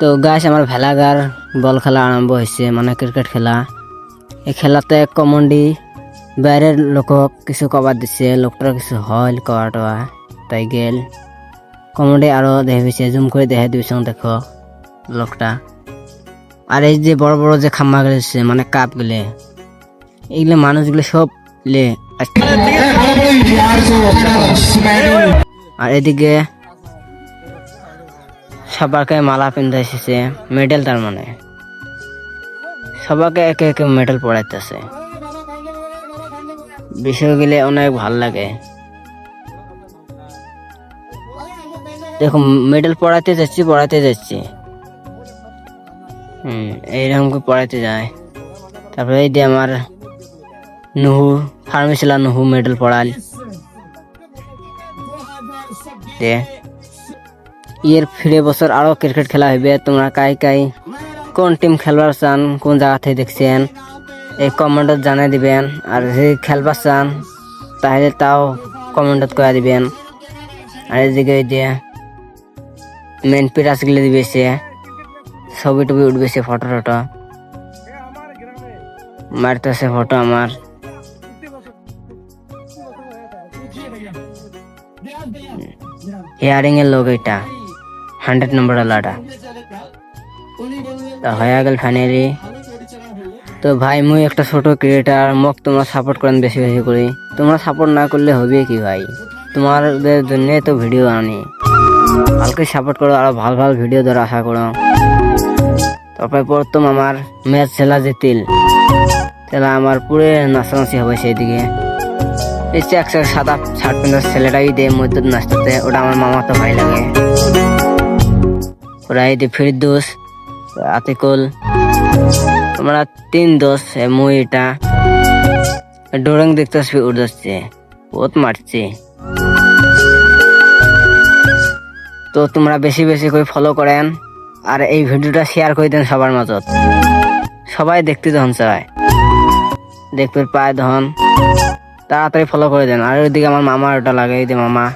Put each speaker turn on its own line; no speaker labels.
তো গাছ আমার ভেলাগার বল খেলা আরম্ভ হয়েছে মানে ক্রিকেট খেলা এই খেলাতে কমন্ডি বাইরের লোকক কিছু কবার দিছে লোকটার কিছু হল কওয়া টওয়া তাই গেল কমন্ডি আরও দেখেছে জুম করে দেখে দিয়েছে দেখো লোকটা আর এই যে বড় বড় যে খাম্বা গেছে মানে কাপ গেলে এইগুলো মানুষগুলো সব লে আর এদিকে সবাইকে মালা পিন্ধা এসেছে মেডেল তার মানে। সবাইকে একে একে মেডেল পড়াইতেছে বিষয়গুলি অনেক ভালো লাগে। দেখো মেডেল পড়াতে যাচ্ছি পড়াতে যাচ্ছি। হুম এইরকম করে পড়াইতে যায়। তারপরে এই যে আমার নুহু ফার্মেসিলা নুহু মেডেল পড়াল দে। ইয়ের ফিরে বছর আরও ক্রিকেট খেলা হইবে। তোমরা কাই কাই কোন টিম খেলবার চান, কোন জায়গা থেকে দেখছেন, এই কমেন্টত জানাই দিবেন। আর যদি খেলবার চান, তাহলে তাও কমেন্টত করে দিবেন। আর এদিকে ওই যে মেন পিরাসগুলো দিবেছে, ছবি টবি উঠবেছে ফটো টটো। মারতেছে ফটো আমার। হিয়ারিং এর লোক এটা। হান্ড্রেড নম্বর আলাটা তা হয়ে গেল ফাইনালি তো ভাই, মুই একটা ছোট ক্রিয়েটার মোক তোমরা সাপোর্ট করেন বেশি বেশি করে। তোমরা সাপোর্ট না করলে হবে কি ভাই? তোমাদের জন্য তো ভিডিও আনি। কালকে সাপোর্ট করো, আরও ভালো ভালো ভিডিও ধরে আশা করো। তারপরে প্রথম আমার ম্যাচ খেলা জিতিল তাহলে আমার পুরো নাচানাচি হবে সেইদিকে। একশো সাদা শার্ট পিন্ধার ছেলেটাই দিয়ে মধ্যে নাচতেছে ওটা আমার মামা তো ভাই লাগে। যে ফিরদোস আতিকুল। আমরা তিন দোষ মুই, এটা। ডোরং দেখতে আসবে উড় যাচ্ছে বহুত মারছে। তো তোমরা বেশি বেশি করে ফলো করেন, আর এই ভিডিওটা শেয়ার করে দেন সবার মাঝত সবাই দেখতে তখন চায়। দেখবে পায় তখন তাড়াতাড়ি ফলো করে দেন। আর ওইদিকে আমার মামা ওটা লাগে এই মামা।